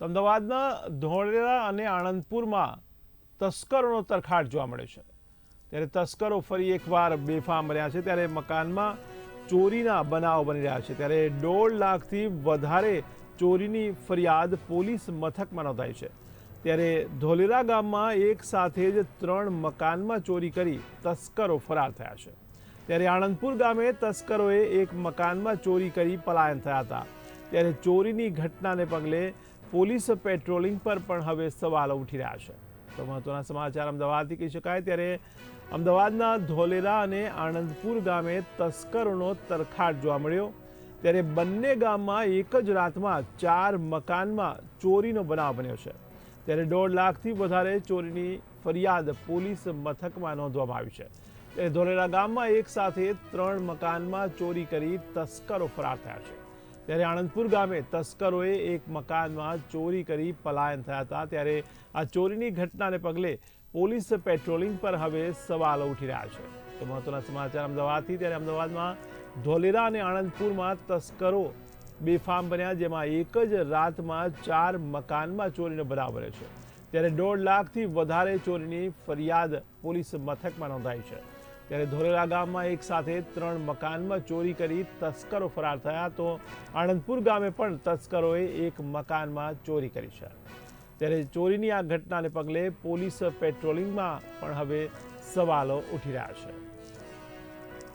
અમદાવાદના ધોળેરા અને આણંદપુરમાં તસ્કરોનો તરખાટ જોવા મળે છે. ત્યારે તસ્કરો ફરી એકવાર બેફામ રહ્યા છે. ત્યારે મકાનમાં ચોરીના બનાવ બની રહ્યા છે. ત્યારે દોઢ લાખથી વધારે ચોરીની ફરિયાદ પોલીસ મથકમાં નોંધાઈ છે. ત્યારે ધોલેરા ગામમાં એક સાથે જ ત્રણ મકાનમાં ચોરી કરી તસ્કરો ફરાર થયા છે. ત્યારે આણંદપુર ગામે તસ્કરોએ એક મકાનમાં ચોરી કરી પલાયન થયા હતા. ત્યારે ચોરીની ઘટનાને પગલે પોલીસ પેટ્રોલિંગ પર પણ હવે સવાલો ઉઠી રહ્યા છે. તો મહત્વના સમાચાર અમદાવાદથી કહી શકાય. ત્યારે અમદાવાદના ધોલેરા અને આણંદપુર ગામે તસ્કરોનો તરખાટ જોવા મળ્યો. ત્યારે બંને ગામમાં એક જ રાતમાં ચાર મકાનમાં ચોરીનો બનાવ બન્યો છે. ત્યારે દોઢ લાખથી વધારે ચોરીની ફરિયાદ પોલીસ મથકમાં નોંધવામાં આવી છે. ત્યારે ધોલેરા ગામમાં એક સાથે ત્રણ મકાનમાં ચોરી કરી તસ્કરો ફરાર થયા છે. ત્યારે આણંદપુર ગામે તસ્કરોએ એક મકાનમાં ચોરી કરી પલાયન થયા હતા. ત્યારે આ ચોરીની ઘટનાને પગલે પોલીસ પેટ્રોલિંગ પર હવે સવાલો ઉઠી રહ્યા છે. તો મહત્વના સમાચાર અમદાવાદથી, ત્યારે અમદાવાદમાં ધોલેરા અને આણંદપુરમાં તસ્કરો બેફામ બન્યા, જેમાં એક જ રાતમાં ચાર મકાનમાં ચોરીનો બન્યો છે. ત્યારે દોઢ લાખથી વધારે ચોરીની ફરિયાદ પોલીસ મથકમાં નોંધાઈ છે. ત્યારે ધોલેરા ગામમાં એક સાથે ત્રણ મકાનમાં ચોરી કરી તસ્કરો ફરાર થયા તો આણંદપુર ગામે પણ તસ્કરોએ એક મકાનમાં ચોરી કરી છે. ત્યારે ચોરીની આ ઘટનાને પગલે પોલીસ પેટ્રોલિંગમાં પણ હવે સવાલો ઉઠી રહ્યા છે.